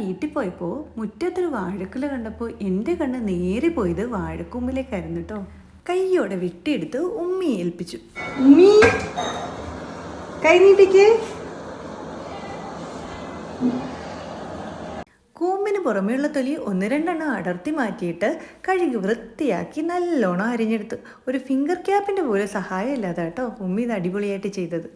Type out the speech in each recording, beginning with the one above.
വീട്ടിൽ പോയപ്പോൾ മുറ്റത്തൊരു വാഴക്കുല കണ്ടപ്പോൾ എന്റെ കണ്ണ് നേരെ പോയത് വാഴക്കൊമ്പിലേക്കായിരുന്നു കേട്ടോ കൈയോടെ വെട്ടിയെടുത്ത് ഉമ്മി ഏൽപ്പിച്ചു. ഉമ്മി? കൈ നീട്ടിക്ക്. കൂമ്പിന് പുറമെയുള്ള തൊലി ഒന്ന് രണ്ടെണ്ണം അടർത്തി മാറ്റിയിട്ട് കഴുകി വൃത്തിയാക്കി നല്ലോണം അരിഞ്ഞെടുത്തു. ഒരു ഫിംഗർ ക്യാപ്പിന്റെ പോലെ സഹായമില്ലാതെ കേട്ടോ ഉമ്മി ഇത് അടിപൊളിയായിട്ട് ചെയ്തത്.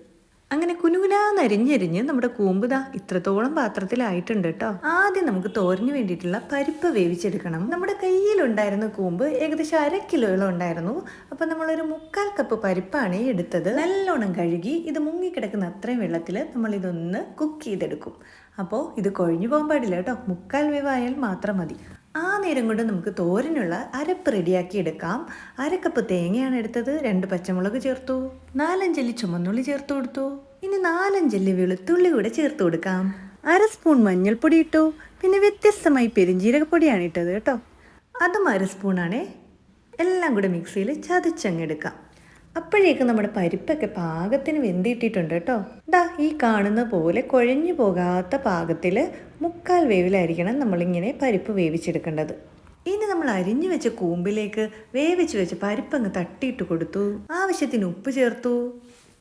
അങ്ങനെ കുനുകുലാന്നരിഞ്ഞരിഞ്ഞ് നമ്മുടെ കൂമ്പ് ദാ ഇത്രത്തോളം പാത്രത്തിലായിട്ടുണ്ട് കേട്ടോ ആദ്യം നമുക്ക് തോരന് വേണ്ടിയിട്ടുള്ള പരിപ്പ് വേവിച്ചെടുക്കണം. നമ്മുടെ കയ്യിലുണ്ടായിരുന്ന കൂമ്പ് ഏകദേശം അര കിലോയോളം ഉണ്ടായിരുന്നു. അപ്പം നമ്മളൊരു മുക്കാൽ കപ്പ് പരിപ്പാണ് എടുത്തത്. നല്ലോണം കഴുകി ഇത് മുങ്ങിക്കിടക്കുന്ന അത്രയും വെള്ളത്തിൽ നമ്മൾ ഇതൊന്ന് കുക്ക് ചെയ്തെടുക്കും. അപ്പോൾ ഇത് കൊഴിഞ്ഞു പോകാൻ പാടില്ല കേട്ടോ മുക്കാൽ വേവായാൽ മാത്രം മതി. ആ നേരം കൊണ്ട് നമുക്ക് തോരനുള്ള അരപ്പ് റെഡിയാക്കി എടുക്കാം. അരക്കപ്പ് തേങ്ങയാണ് എടുത്തത്. രണ്ട് പച്ചമുളക് ചേർത്തു. നാലഞ്ചല്ലി ചുമന്നുള്ളി ചേർത്ത് കൊടുത്തു. ഇനി നാലഞ്ചല്ലി വെളുത്തുള്ളി കൂടെ ചേർത്ത് കൊടുക്കാം. അര സ്പൂൺ മഞ്ഞൾപ്പൊടി ഇട്ടു. പിന്നെ വ്യത്യസ്തമായി പെരിഞ്ജീരകപ്പൊടിയാണ് ഇട്ടത് കേട്ടോ. അതും അര സ്പൂണാണേ. എല്ലാം കൂടെ മിക്സിയിൽ ചതച്ചങ്ങെടുക്കാം. അപ്പോഴേക്കും നമ്മുടെ പരിപ്പൊക്കെ പാകത്തിന് വെന്തിട്ടിട്ടുണ്ട് കേട്ടോ. ദാ ഈ കാണുന്ന പോലെ കുഴഞ്ഞു പോകാത്ത പാകത്തിൽ മുക്കാൽ വേവിലായിരിക്കണം നമ്മളിങ്ങനെ പരിപ്പ് വേവിച്ചെടുക്കേണ്ടത്. ഇനി നമ്മൾ അരിഞ്ഞു വെച്ച കൂമ്പിലേക്ക് വേവിച്ച് വെച്ച പരിപ്പങ്ങ് തട്ടിയിട്ട് കൊടുത്തു. ആവശ്യത്തിന് ഉപ്പ് ചേർത്തു.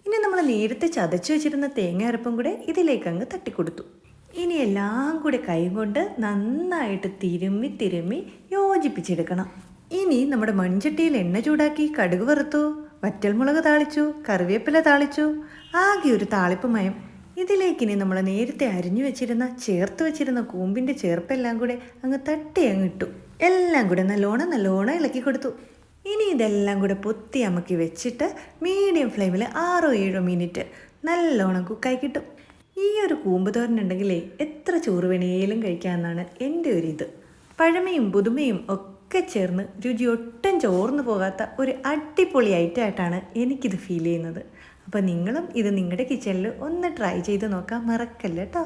ഇനി നമ്മൾ നേരത്തെ ചതച്ചു വെച്ചിരുന്ന തേങ്ങ അരപ്പും കൂടെ ഇതിലേക്ക് അങ്ങ് തട്ടിക്കൊടുത്തു. ഇനി എല്ലാം കൂടെ കൈ കൊണ്ട് നന്നായിട്ട് തിരുമ്മി തിരുമ്മി യോജിപ്പിച്ചെടുക്കണം. ഇനി നമ്മുടെ മൺചട്ടിയിൽ എണ്ണ ചൂടാക്കി കടുക് വറുത്തു വറ്റൽമുളക് താളിച്ചു കറിവേപ്പില താളിച്ചു ആകെ ഒരു താളിപ്പ് മയം. ഇതിലേക്ക് ഇനി നമ്മൾ നേരത്തെ അരിഞ്ഞു വെച്ചിരുന്ന ചേർത്ത് വെച്ചിരുന്ന കൂമ്പിന്റെ ചേർപ്പെല്ലാം കൂടെ അങ്ങ് തട്ടി അങ്ങ് ഇട്ടു. എല്ലാം കൂടെ നല്ലോണം നല്ലോണം ഇളക്കി കൊടുത്തു. ഇനി ഇതെല്ലാം കൂടെ പൊത്തി അമക്കി വെച്ചിട്ട് മീഡിയം ഫ്ലെയിമിൽ ആറോ ഏഴോ മിനിറ്റ് നല്ലോണം കുക്കായി കിട്ടും. ഈ ഒരു കൂമ്പ് തോരനുണ്ടെങ്കിലേ എത്ര ചോറ് വേണേലും കഴിക്കാമെന്നാണ് എന്റെ ഒരു ഇത്. പഴമയും പുതുമയും ഒക്കെ ചേർന്ന് രുചി ഒട്ടും ചോർന്നു പോകാത്ത ഒരു അടിപൊളി ഐറ്റമായിട്ടാണ് എനിക്കിത് ഫീൽ ചെയ്യുന്നത്. അപ്പോൾ നിങ്ങളും ഇത് നിങ്ങളുടെ കിച്ചണിൽ ഒന്ന് ട്രൈ ചെയ്ത് നോക്കാൻ മറക്കല്ല കേട്ടോ